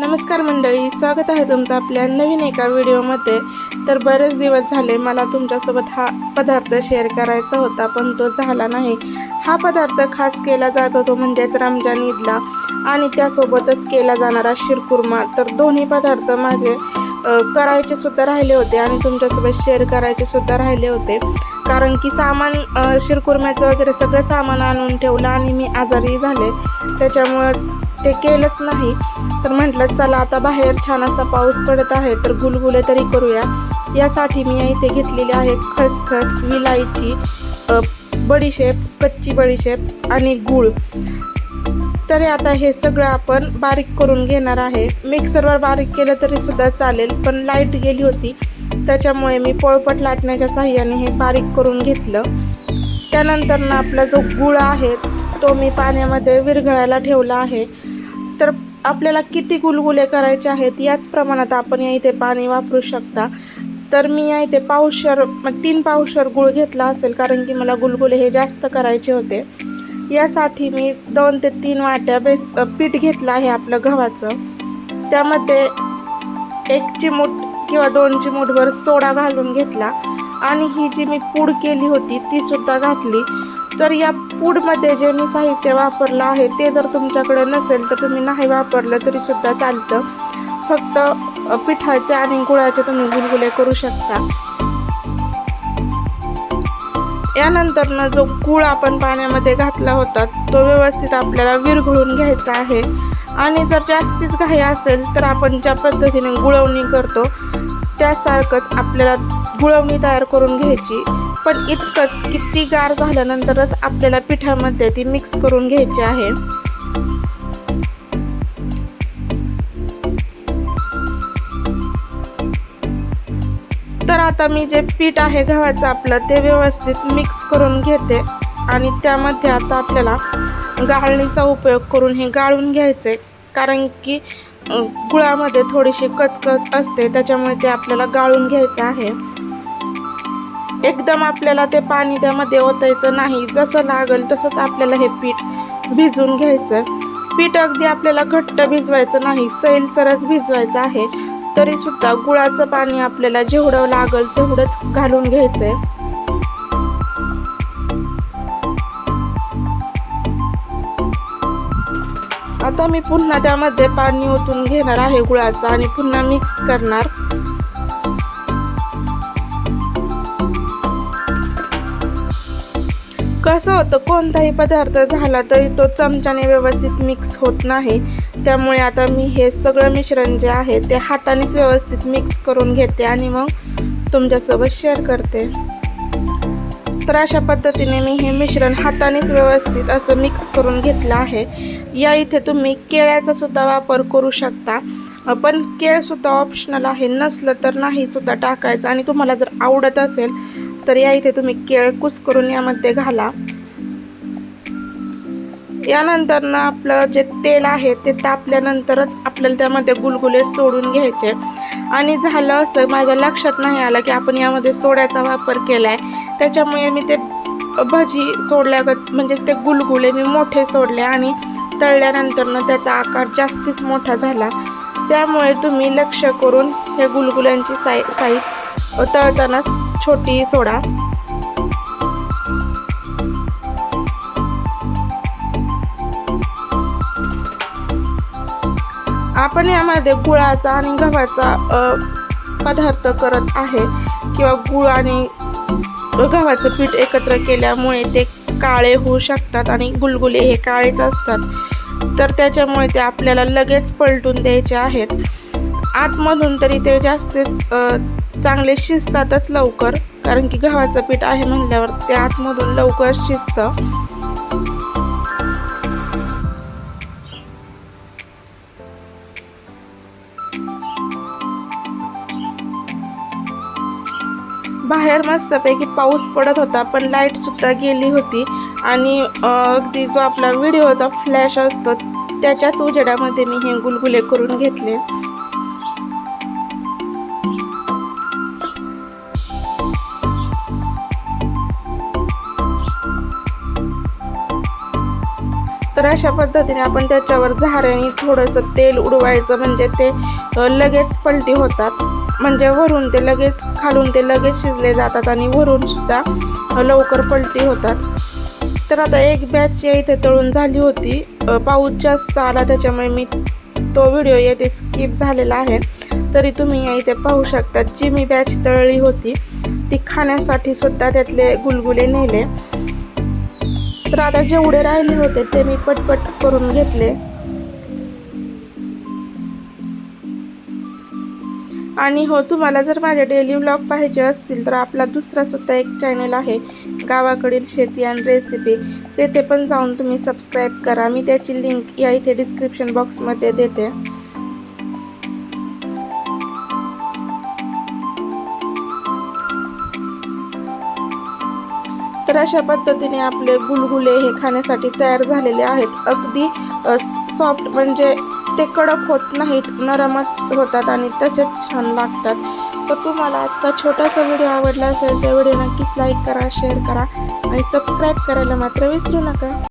नमस्कार मंडळी स्वागत आहे तुमचं आपल्या नवीन एका व्हिडिओमध्ये. तर बरेच दिवस झाले मला तुमच्यासोबत हा पदार्थ शेअर करायचा होता पण तो झाला नाही. हा पदार्थ खास केला जात होतो म्हणजेच रमजान ईदला आणि त्यासोबतच केला जाणारा शिरकुर्मा तर दोन्ही पदार्थ माझे करायचेसुद्धा करायचे सुद्धा राहिले होते आणि तुमच्यासोबत शेअर करायचे सुद्धा राहिले होते. कारण की सामान शिरकुर्म्याचं वगैरे सगळं सामान आणून ठेवलं आणि मी आजारी झाले. त्याच्यामुळं ते केलंच नाही. तर म्हटलं चला आता बाहेर छान असा पाऊस पडत आहे तर गुलगुले तरी करूया. यासाठी मी इथे घेतलेली आहे खसखस विलायची बडीशेप कच्ची बडीशेप आणि गूळ. तरी आता हे सगळं आपण बारीक करून घेणार आहे. मिक्सरवर बारीक केलं तरी सुद्धा चालेल पण लाइट गेली होती त्याच्यामुळे मी पोळपट लाटण्याच्या साह्याने हे बारीक करून घेतलं. त्यानंतर ना आपला जो गुळ आहे तो मी पाण्यामध्ये विरघळायला ठेवला आहे. तर आपल्याला किती गुलगुले करायचे आहेत याच प्रमाणात आपण या इथे पाणी वापरू शकता. तर मी या इथे पावशर मग तीन पावशर गुळ घेतला असेल कारण की मला गुलगुले हे जास्त करायचे होते. यासाठी मी दोन ते तीन वाट्या बेस पीठ घेतलं आहे आपलं गव्हाचं. त्यामध्ये एक चिमूट किंवा दोन चिमूटभर सोडा घालून घेतला. आणि ही जी मी पूड केली होती ती सुद्धा घातली. तर या फूडमध्ये जे मी साहित्य वापरलं आहे ते जर तुमच्याकडे नसेल तर तुम्ही नाही वापरलं तरीसुद्धा चालतं. फक्त पिठाचे आणि गुळाचे तुम्ही गुलगुले करू शकता. यानंतरनं जो गुळ आपण पाण्यामध्ये घातला होता तो व्यवस्थित आपल्याला विरघळून घ्यायचा आहे. आणि जर जास्तीच घाई असेल तर आपण ज्या पद्धतीने गुळवणी करतो त्यासारखंच आपल्याला गुळवणी तयार करून घ्यायची. पण इतकंच किती गार झाल्यानंतरच आपल्याला पिठामध्ये ती मिक्स करून घ्यायची आहे. तर आता मी जे पीठ आहे गव्हाचं आपलं ते व्यवस्थित मिक्स करून घेते आणि त्यामध्ये आता आपल्याला गाळणीचा उपयोग करून हे गाळून घ्यायचे. कारण की गुळामध्ये थोडीशी कचकच असते त्याच्यामुळे ते आपल्याला गाळून घ्यायचं आहे. एकदम आपल्याला ते पाणी त्यामध्ये ओतायचं नाही. जसं लागेल तसंच आपल्याला हे पीठ भिजवून घ्यायचं. पीठ अगदी आपल्याला घट्ट भिजवायचं नाही. सैलसरच भिजवायचं आहे. तरी सुद्धा गुळाचं पाणी आपल्याला जेवढं लागेल तेवढंच घालून घ्यायचंय. आता मी पुन्हा त्यामध्ये पाणी ओतून घेणार आहे गुळाचं आणि पुन्हा मिक्स करणार. कसं होतं. कोणताही पदार्थ झाला तरी तो चमच्याने व्यवस्थित मिक्स होत नाही. त्यामुळे आता मी हे सगळं मिश्रण जे आहे ते हातानेच व्यवस्थित मिक्स करून घेते आणि मग तुमच्यासोबत शेअर करते. तर अशा पद्धतीने मी हे मिश्रण हातानेच व्यवस्थित असं मिक्स करून घेतलं आहे. या इथे तुम्ही केळ्याचा सुद्धा वापर करू शकता. पण केळसुद्धा ऑप्शनल आहे. नसलं तर नाहीसुद्धा टाकायचं. आणि तुम्हाला जर आवडत असेल तर या इथे तुम्ही केळकूस करून यामध्ये घाला. यानंतर ना आपलं जे तेल आहे ते तापल्यानंतरच आपल्याला त्यामध्ये गुलगुले सोडून घ्यायचे. आणि झालं असं माझ्या लक्षात नाही आलं की आपण यामध्ये सोड्याचा वापर केला आहे त्याच्यामुळे मी ते भजी सोडल्यागत म्हणजे ते गुलगुले मी मोठे सोडले आणि तळल्यानंतरनं त्याचा आकार जास्तीच मोठा झाला. त्यामुळे तुम्ही लक्ष करून हे गुलगुल्यांची साई साईज तळतानाच छोटी सोडा. आपण यामध्ये गुळाचा आणि गव्हाचा पदार्थ करत आहे किंवा गुळ आणि गव्हाचं पीठ एकत्र केल्यामुळे ते काळे होऊ शकतात आणि गुलगुले हे काळेच असतात. तर त्याच्यामुळे ते आपल्याला लगेच पलटून द्यायचे आहेत. आतमधून तरी ते जास्तच चांगले शिजतातच लवकर. कारण की गव्हाचं पीठ आहे म्हणल्यावर ते आतमधून लवकर शिजतं. बाहेर मस्तपैकी पाऊस पडत होता पण लाइट सुद्धा गेली होती. आणि अगदी जो आपला व्हिडिओचा फ्लॅश असतो त्याच्याच उजेडामध्ये मी हे गुलगुले करून घेतले. तर अशा पद्धतीने आपण त्याच्यावर झाऱ्याने थोडंसं तेल उडवायचं म्हणजे ते लगेच पलटी होतात. म्हणजे वरून ते लगेच खालून ते लगेच शिजले जातात आणि वरून सुद्धा लवकर पलटी होतात. तर आता एक बॅच या इथे तळून झाली होती. पाऊस जास्त आला त्याच्यामुळे मी तो व्हिडिओ येथे स्किप झालेला आहे. तरी तुम्ही या इथे पाहू शकता जी मी बॅच तळली होती ती खाण्यासाठी सुद्धा त्यातले गुलगुले नेले. तर आता जेवढे राहिले होते ते मी पटपट करून घेतले. आणि हो तुम्हाला जर माझे डेली व्लॉग पाहिजे असतील तर आपला दुसरा सुद्धा एक चॅनल आहे गावाकडील शेती आणि रेसिपी तेथे पण जाऊन तुम्ही सबस्क्राईब करा. मी त्याची लिंक या इथे डिस्क्रिप्शन बॉक्समध्ये देते. तर अशा पद्धतीने आपले गुलगुले हे खाण्यासाठी तयार झालेले आहेत. अगदी सॉफ्ट म्हणजे ते कडक होत नाहीत नरमच होतात आणि तसेच छान लागतात. तर तुम्हाला आजचा छोटासा व्हिडिओ आवडला असेल तर व्हिडिओ नक्कीच लाईक करा शेअर करा आणि सबस्क्राईब करायला मात्र विसरू नका.